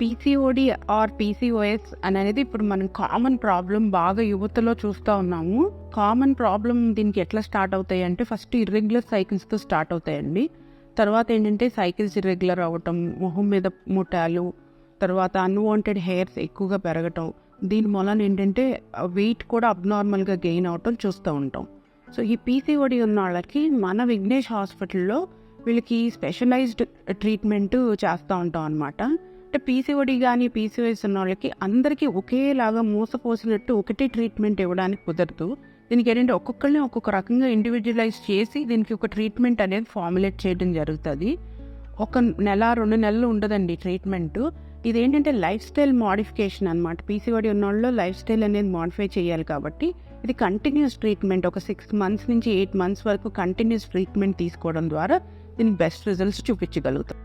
PCOD are PCOS అనేది ఇప్పుడు మనం కామన్ ప్రాబ్లం బాగా యువతలో చూస్తూ ఉన్నాము. కామన్ ప్రాబ్లం దీనికి ఎట్లా స్టార్ట్ అవుతాయి అంటే ఫస్ట్ ఇర్రెగ్యులర్ సైకిల్స్తో స్టార్ట్ అవుతాయండి. తర్వాత ఏంటంటే సైకిల్స్ ఇర్రెగ్యులర్ అవ్వటం మొహం మీద ముఠాలు తర్వాత అన్వాంటెడ్ హెయిర్స్ ఎక్కువగా పెరగటం దీని మూలన ఏంటంటే వెయిట్ కూడా అబ్నార్మల్గా గెయిన్ అవటం చూస్తూ ఉంటాం. సో ఈ పీసీఓడి ఉన్న వాళ్ళకి మన విఘ్నేష్ హాస్పిటల్లో వీళ్ళకి స్పెషలైజ్డ్ ట్రీట్మెంట్ చేస్తూ ఉంటాం అనమాట అంటే పీసీఓడి కానీ పీసీఓఎస్ ఉన్న వాళ్ళకి అందరికీ ఒకేలాగా మూసపోసినట్టు ఒకటే ట్రీట్మెంట్ ఇవ్వడానికి కుదరదు. దీనికి ఏంటంటే ఒక్కొక్కరిని ఒక్కొక్క రకంగా ఇండివిజువలైజ్ చేసి దీనికి ఒక ట్రీట్మెంట్ అనేది ఫార్ములేట్ చేయడం జరుగుతుంది. ఒక నెల రెండు నెలలు ఉండదండి ట్రీట్మెంట్. ఇదేంటంటే లైఫ్ స్టైల్ మోడిఫికేషన్ అనమాట పీసీఓడి ఉన్న వాళ్ళు లైఫ్ స్టైల్ అనేది మోడిఫై చేయాలి కాబట్టి ఇది కంటిన్యూస్ ట్రీట్మెంట్ ఒక సిక్స్ మంత్స్ నుంచి ఎయిట్ మంత్స్ వరకు కంటిన్యూస్ ట్రీట్మెంట్ తీసుకోవడం ద్వారా దీనికి బెస్ట్ రిజల్ట్స్ చూపించగలుగుతాం.